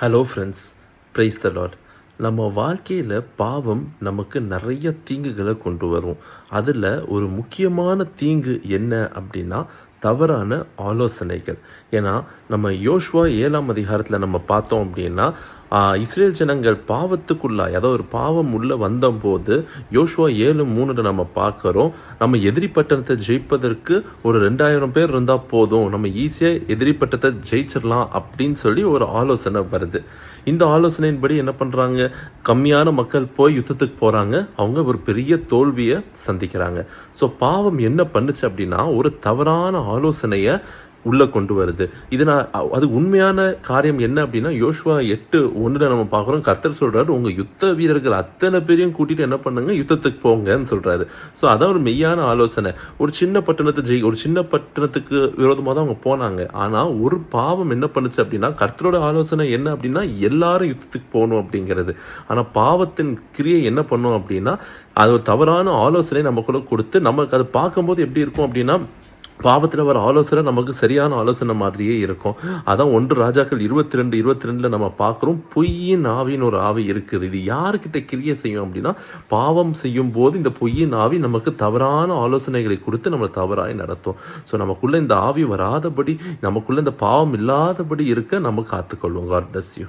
Hello friends praise the lord நம்ம வாழ்க்கையில் பாவம் நமக்கு நிறைய தீங்குகளை கொண்டு வரும். அதில் ஒரு முக்கியமான தீங்கு என்ன அப்படின்னா தவறான ஆலோசனைகள். ஏன்னா நம்ம யோஷ்வா ஏழாம் அதிகாரத்தில் நம்ம பார்த்தோம் அப்படின்னா இஸ்ரேல் ஜனங்கள் பாவத்துக்குள்ளாய் அதாவது ஒரு பாவம் உள்ளே வந்தபோது யோஷ்வா ஏழு மூணுல நம்ம பார்க்குறோம் நம்ம எதிரி பட்டணத்தை ஜெயிப்பதற்கு ஒரு ரெண்டாயிரம் பேர் இருந்தால் போதும் நம்ம ஈஸியாக எதிரி பட்டத்தை ஜெயிச்சிடலாம் அப்படின்னு சொல்லி ஒரு ஆலோசனை வருது. இந்த ஆலோசனையின்படி என்ன பண்ணுறாங்க கம்மியான மக்கள் போய் யுத்தத்துக்கு போகிறாங்க அவங்க ஒரு பெரிய தோல்வியை சந்திக்கிறாங்க. ஸோ பாவம் என்ன பண்ணுச்சு அப்படின்னா ஒரு தவறான ஆலோசனையை உள்ளே கொண்டு வருது. இதனால் அது உண்மையான காரியம் என்ன அப்படின்னா யோஷ்வா எட்டு ஒன்றில் நம்ம பார்க்குறோம். கர்த்தர் சொல்கிறாரு உங்கள் யுத்த வீரர்கள் அத்தனை பேரையும் கூட்டிட்டு என்ன பண்ணுங்க? யுத்தத்துக்கு போங்கன்னு சொல்கிறாரு ஸோ அதான் ஒரு மெய்யான ஆலோசனை. ஒரு சின்ன பட்டணத்தை ஜெய் ஒரு சின்ன பட்டணத்துக்கு விரோதமாக தான் அவங்க போனாங்க. ஆனால் ஒரு பாவம் என்ன பண்ணுச்சு அப்படின்னா கர்த்தரோட ஆலோசனை என்ன அப்படின்னா எல்லாரும் யுத்தத்துக்கு போகணும் அப்படிங்கிறது. ஆனால் பாவத்தின் கிரியை என்ன பண்ணும் அப்படின்னா அது ஒரு தவறான ஆலோசனை நமக்குள்ள கொடுத்து நமக்கு அது பார்க்கும்போது எப்படி இருக்கும் அப்படின்னா பாவத்தில் வர ஆலோசனை நமக்கு சரியான ஆலோசனை மாதிரியே இருக்கும். அதான் ஒன்று ராஜாக்கள் இருபத்தி ரெண்டு இருபத்தி ரெண்டில் நம்ம பார்க்குறோம். பொய்யின் ஆவின்னு ஒரு ஆவி இருக்குது. இது யாருக்கிட்ட கிரியை செய்யும் அப்படின்னா பாவம் செய்யும் போது இந்த பொய்யின் ஆவி நமக்கு தவறான ஆலோசனைகளை கொடுத்து நம்மளை தவறாய் நடத்தும். ஸோ நமக்குள்ளே இந்த ஆவி வராதபடி நமக்குள்ளே இந்த பாவம் இல்லாதபடி இருக்க நம்ம காத்துக்கொள்வோம். God bless you